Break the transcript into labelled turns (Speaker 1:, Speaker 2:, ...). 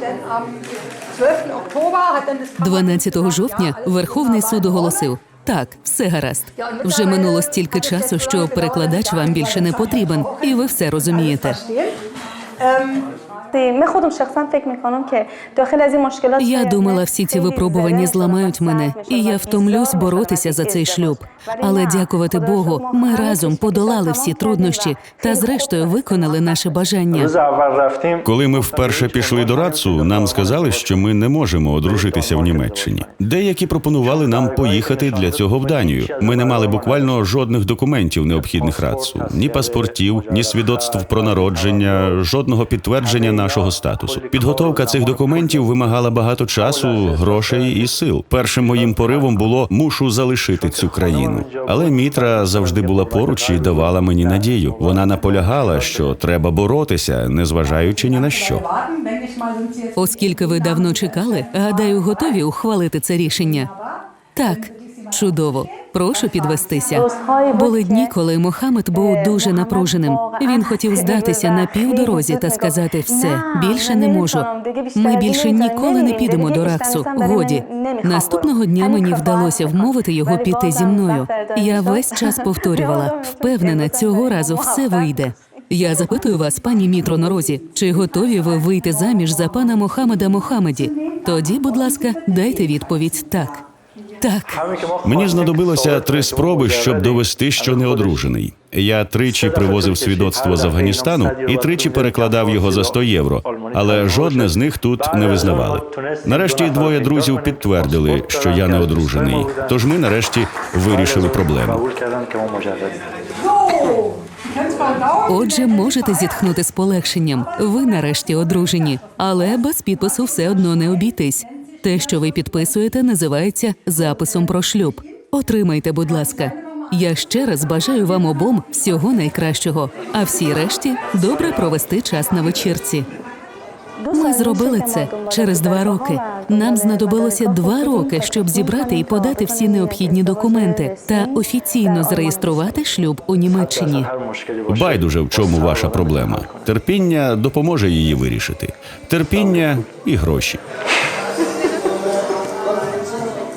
Speaker 1: Dann am 12. Oktober hat dann das
Speaker 2: 12 жовтня Верховний суд оголосив. Так, все гаразд. Вже минуло стільки часу, що перекладач вам більше не потрібен, і ви все розумієте. Я думала, всі ці випробування зламають мене, і я втомлюсь боротися за цей шлюб. Але дякувати Богу, ми разом подолали всі труднощі та, зрештою, виконали наше бажання.
Speaker 3: Коли ми вперше пішли до Рацу, нам сказали, що ми не можемо одружитися в Німеччині. Деякі пропонували нам поїхати для цього в Данію. Ми не мали буквально жодних документів необхідних Рацу, ні паспортів, ні свідоцтв про народження, жодного підтвердження на нашого статусу. Підготовка цих документів вимагала багато часу, грошей і сил. Першим моїм поривом було мушу залишити цю країну. Але Мітра завжди була поруч і давала мені надію. Вона наполягала, що треба боротися, незважаючи ні на що.
Speaker 2: Оскільки ви давно чекали, гадаю, готові ухвалити це рішення. Так, чудово. Прошу підвестися. Були дні, коли Мохамед був дуже напруженим. Він хотів здатися на півдорозі та сказати все більше не можу. Ми більше ніколи не підемо до Раксу. Годі наступного дня мені вдалося вмовити його піти зі мною. Я весь час повторювала, впевнена, цього разу все вийде. Я запитую вас, пані Мітро на розі, чи готові ви вийти заміж за пана Мохамеда Мохамеді? Тоді, будь ласка, дайте відповідь так. Так,
Speaker 3: Мені знадобилося три спроби, щоб довести, що не одружений. Я тричі привозив свідоцтво з Афганістану і тричі перекладав його за 100 євро. Але жодне з них тут не визнавали. Нарешті двоє друзів підтвердили, що я не одружений. Тож ми нарешті вирішили проблему.
Speaker 2: Отже, можете зітхнути з полегшенням. Ви нарешті одружені, але без підпису все одно не обійтись. Те, що ви підписуєте, називається записом про шлюб. Отримайте, будь ласка. Я ще раз бажаю вам обом всього найкращого. А всі решті добре провести час на вечірці. Ми зробили це через два роки. Нам знадобилося два роки, щоб зібрати і подати всі необхідні документи та офіційно зареєструвати шлюб у Німеччині.
Speaker 3: Байдуже, в чому ваша проблема? Терпіння допоможе її вирішити. Терпіння і гроші. Thank you.